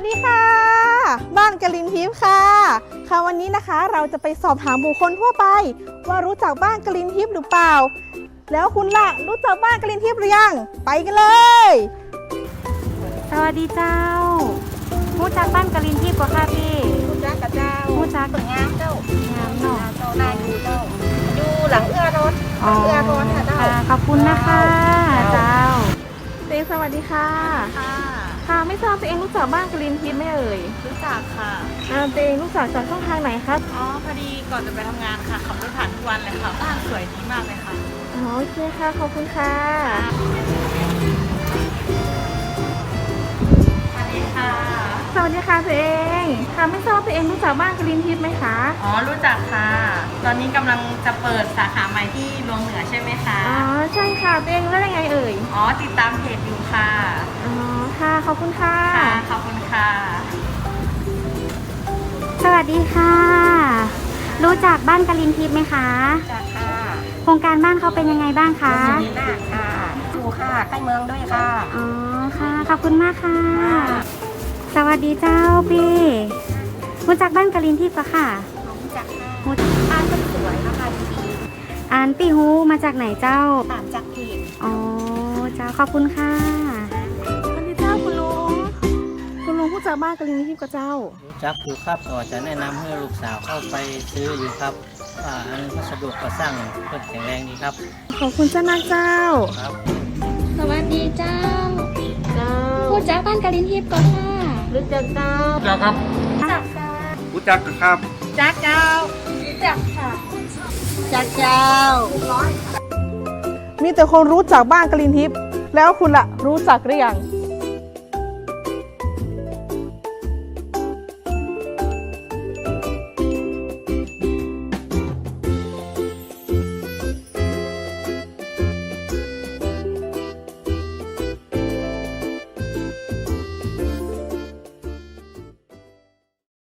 วัสดีค่ะ บ้านกลินทิพย์ค่ะ ค่ะวันนี้นะคะเราจะไปสอบถามบุคคลทั่วไป ว่ารู้จักบ้านกลินทิพย์หรือเปล่า แล้วคุณล่ะรู้จักบ้านกลินทิพย์หรือยัง ไปกันเลย สวัสดีเจ้ามูจักบ้านกะลินที่กว่าค่ะพี่ผู้จ้ากับเจ้ามูจักสวยงามเจ้างามเนาะเจ้านายดูเจ้าดูหลังเอื้อรถอ๋อเอื้อรถค่ะเจ้าค่ะขอบคุณนะคะเจ้าตัวเองสวัสดีค่ะค่ะค่ะไม่ ทราบตัวเองรู้จักบ้านกลินทิพย์ไหมเอ่ยรู้จักค่ะ อ่าตัวเองรู้จักจากช่องทางไหนคะอ๋อ พอดีก่อนจะไปทำงานค่ะ ขับรถผ่านทุกวันเลยค่ะ บ้านสวยดีมากเลยค่ะ อ๋อโอเคค่ะ ขอบคุณค่ะสวัสดีค่ะ สวัสดีค่ะตัวเองค่ะไม่ทราบตัวเองรู้จักบ้านกลินทิพย์ไหมคะอ๋อ รู้จักค่ะ ตอนนี้กำลังจะเปิดสาขาใหม่ที่ลวงเหนือใช่ไหมคะ อ๋อใช่ค่ะตัวเองรู้ได้ยังไงเอ่ย อ๋อ ติดตามเพจอยู่ค่ะอ๋อค่ะ ขอบคุณค่ะ ค่ะ ขอบคุณค่ะ สวัสดีค่ะ รู้จักบ้านกะลินทิพย์ไหมคะจักค่ะโครงการบ้านเขาเป็นยังไงบ้างคะดีมากค่ะดูค่ะ ใกล้เมืองด้วยค่ะ อ๋อค่ะ ขอบคุณมากค่ะ สวัสดีเจ้าพี่รู้จักบ้านกะลินทิพย์ปะค่ะรู้จักค่ะรู้บ้านก็สวยนะคะดีอ่านปีฮูมาจากไหนเจ้า ตามจากเพจ อ๋อเจ้าขอบคุณค่ะ คุณลุงรู้จักบ้านกลินทิพย์กับเจ้า รู้จักอยู่ครับก็จะแนะนำให้ลูกสาวเข้าไปซื้ออยู่ครับว่าอันวัสดุก่อสร้างเพื่อแข็งแรงดีครับขอบคุณเจ้านักเจ้า ครับ สวัสดีเจ้า เจ้าพูดจากบ้านกะลินทิพย์ก่อนค่ะรู้จักเจ้าจักครับจักค่ะรู้จักครับ จักเจ้าจักค่ะจักเจ้า มีแต่คนรู้จักบ้านกลินทิพย์แล้วคุณล่ะรู้จักหรือยัง